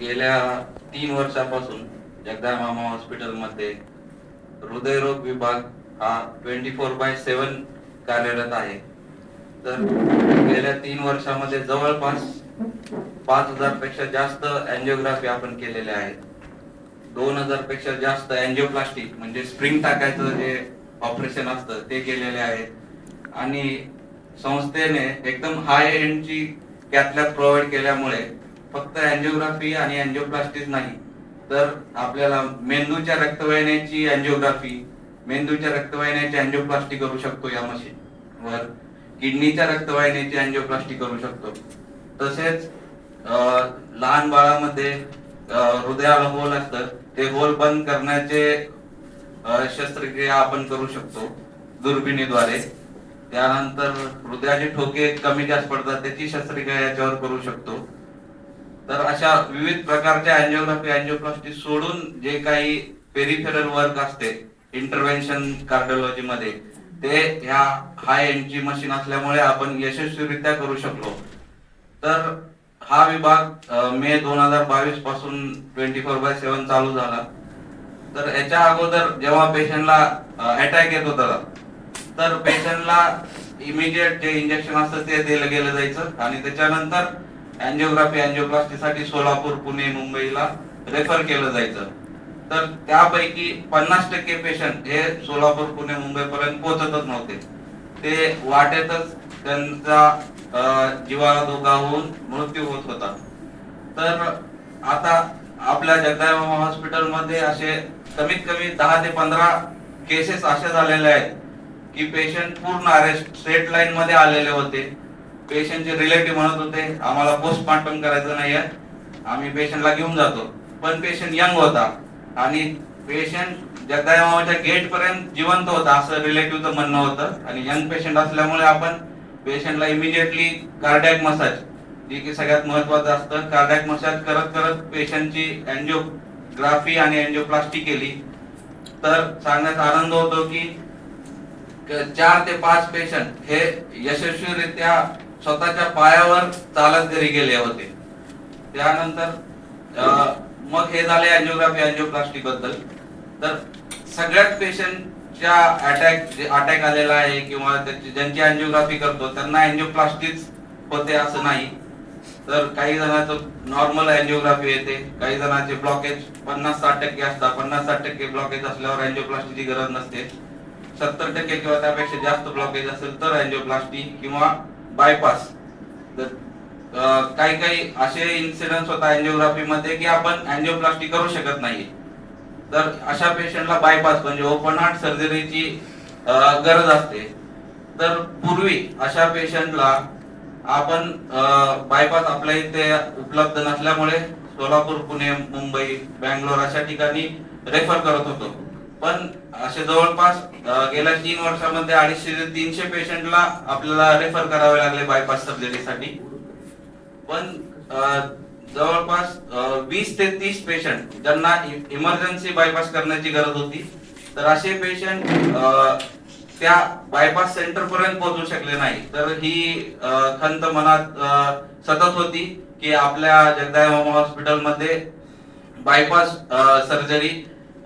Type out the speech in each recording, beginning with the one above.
गेल्या तीन वर्षापासून जगदाय मामा हॉस्पिटलमध्ये हृदयरोग विभाग हा ट्वेंटी फोर बाय सेवन कार्यरत आहे. तर गेल्या तीन वर्षामध्ये जवळपास पाच हजारपेक्षा जास्त अँजिओग्राफी आपण केलेल्या आहेत. दोन हजारपेक्षा जास्त अँजिओप्लास्टिक म्हणजे स्प्रिंग टाकायचं जे ऑपरेशन असतं ते केलेले आहेत. आणि संस्थेने एकदम हाय एंडची कॅथलॅब प्रोव्हाइड केल्यामुळे फक्त अँजिओग्राफी आणि अँजिओप्लास्टीच नाही. तर आपल्याला मेंदूच्या रक्तवाहिन्याची अँजिओग्राफी मेंदूच्या रक्तवाहिन्याची अँजिओप्लास्टी करू शकतो या मशीन वर. किडनीच्या रक्तवाहिन्याची अँजिओप्लास्टी करू शकतो. तसेच लहान बाळामध्ये हृदयाला होल असतं. ते होल बंद करण्याचे शस्त्रक्रिया आपण करू शकतो दुर्बिणीद्वारे. त्यानंतर हृदयाचे ठोके कमी जास्त पडतात त्याची शस्त्रक्रिया याच्यावर करू शकतो. तर अशा विविध प्रकारच्या अँजिओग्राफी अँजिओप्लास्टी सोडून जे काही पेरिफेरल वर्क असते इंटरव्हेन्शन कार्डिओलॉजी मध्ये ते ह्या हाय एंडची मशीन असल्यामुळे आपण यशस्वीरित्या करू शकलो. तर हा विभाग मे दोन हजार बावीसपासून ट्वेंटी फोर बाय सेव्हन चालू झाला. तर याच्या अगोदर जेव्हा पेशंटला अटॅक येत होता तर पेशंटला इमिडिएट जे इंजेक्शन असतं ते दिलं गेलं जायचं. आणि त्याच्यानंतर अँजिओग्राफी अँजिओप्लास्टीसाठी सोलापूर पुणे मुंबईला रेफर केलं जायचं. तर त्यापैकी पन्नास टक्के पेशंट हे सोलापूर पुणे मुंबई पर्यंत पोहोचतच नव्हते. ते वाटेतच त्यांचा जीवाला धोका होऊन मृत्यू होत होता. तर आता आपल्या जगदाय हॉस्पिटलमध्ये असे कमीत कमी दहा ते पंधरा केसेस असे झालेले आहेत की पेशंट पूर्ण अरेस्ट स्ट्रेट लाईन मध्ये आलेले होते. पेशंटचे रिलेटिव्ह म्हणत होते आम्हाला पोस्टमार्टम करायचं नाहीये आम्ही पेशंटला घेऊन जातो. पण पेशंट यंग होता आणि पेशंट जगदाय मामाच्या गेट पर्यंत जिवंत होता असं रिलेटिव्हचं म्हणणं होतं. आणि यंग पेशंट असल्यामुळे आपण पेशंटला इमिडिएटली कार्डॅक मसाज जे की सगळ्यात महत्वाचं असतं. कार्डॅक मसाज करत करत पेशंटची अँजिओग्राफी आणि अँजिओप्लास्टी केली. तर सांगण्यात आनंद होतो की चार ते पाच पेशंट हे यशस्वीरित्या स्वतःच्या पायावर चालत घरी गेले होते. त्यानंतर मग हे झाले अँजिओग्राफी अँजिओप्लास्टी बद्दल. तर सगळ्याच पेशंटच्या अटॅक अटॅक आलेला आहे किंवा त्याची ज्यांची अँजिओग्राफी करतो त्यांना अँजिओप्लास्टीच होते असं नाही. तर काही जणांचं नॉर्मल अँजिओग्राफी येते. काही जणांचे ब्लॉकेज पन्नास साठ टक्के असतात. पन्नास साठ टक्के ब्लॉकेज असल्यावर अँजिओप्लास्टीची गरज नसते. सत्तर टक्के किंवा त्यापेक्षा जास्त ब्लॉकेज असेल तर अँजिओप्लास्टी किंवा बायपास तर uh, काही काही असे इन्सिडन्स होता अँजिओग्राफी मध्ये की आपण अँजिओप्लास्टी करू शकत नाही तर अशा पेशंटला बायपास म्हणजे ओपन हार्ट सर्जरीची गरज असते. तर पूर्वी अशा पेशंटला आपण बायपास आपल्या इथे उपलब्ध नसल्यामुळे सोलापूर पुणे मुंबई बँगलोर अशा ठिकाणी रेफर करत होतो. पण असे जवळपास गेल्या तीन वर्षामध्ये अडीचशे ते तीनशे पेशंटला आपल्याला रेफर करावे लागले बायपास सर्जरीसाठी पण जवळपास वीस ते तीस पेशंट ज्यांना इमर्जन्सी बायपास करण्याची गरज होती तर असे पेशंट त्या बायपास सेंटर पर्यंत पोहोचू शकले नाही. तर ही खंत मनात सतत होती की आपल्या जगदाय हॉस्पिटलमध्ये हॉस्पिटलमध्ये बायपास सर्जरी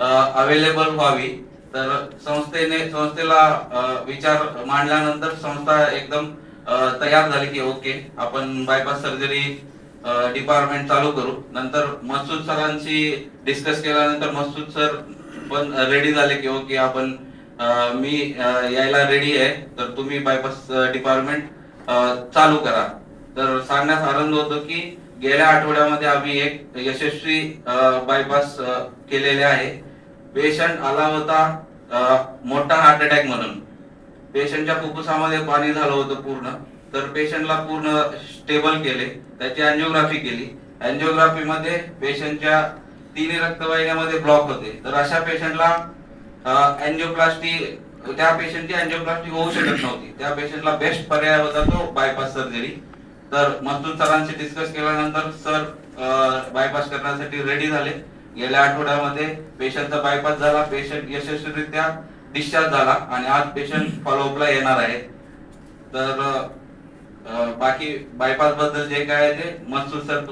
अवेलेबल व्हावी. तर संस्थेने संस्थेला विचार मांडल्यानंतर संस्था एकदम तयार झाली की ओके आपण बायपास सर्जरी डिपार्टमेंट चालू करू. नंतर मसूद सरांशी डिस्कस केल्यानंतर मसूद सर पण रेडी झाले की ओके आपण मी यायला रेडी आहे. तर तुम्ही बायपास डिपार्टमेंट चालू करा. तर सांगण्यास आनंद होतो की गेल्या आठवड्यामध्ये आम्ही एक यशस्वी बायपास केलेले आहे. पेशंट आला होता मोठा हार्ट अटॅक म्हणून. पेशंटच्या फुफ्फुसामध्ये पाणी झालं होतं पूर्ण. तर पेशंटला पूर्ण स्टेबल केले. त्याची अँजिओग्राफी केली. अँजिओग्राफी मध्ये पेशंटच्या तिन्ही रक्तवाहिन्यामध्ये ब्लॉक होते. तर अशा पेशंटला अँजिओप्लास्टी त्या पेशंटची अँजिओप्लास्टी होऊ शकत नव्हती. त्या पेशंटला बेस्ट पर्याय होता तो बायपास सर्जरी तर मस्तूर सरांशी डिस्कस केल्यानंतर सर बायपास करण्यासाठी रेडी झाले. गेल्या आठवड्यामध्ये पेशंटचा बायपास झाला पेशंट यशस्वीरित्या डिस्चार्ज झाला आणि आज पेशंट फॉलोअपला येणार आहे. तर बाकी बायपासबद्दल जे काय आहे ते मस्तूर सर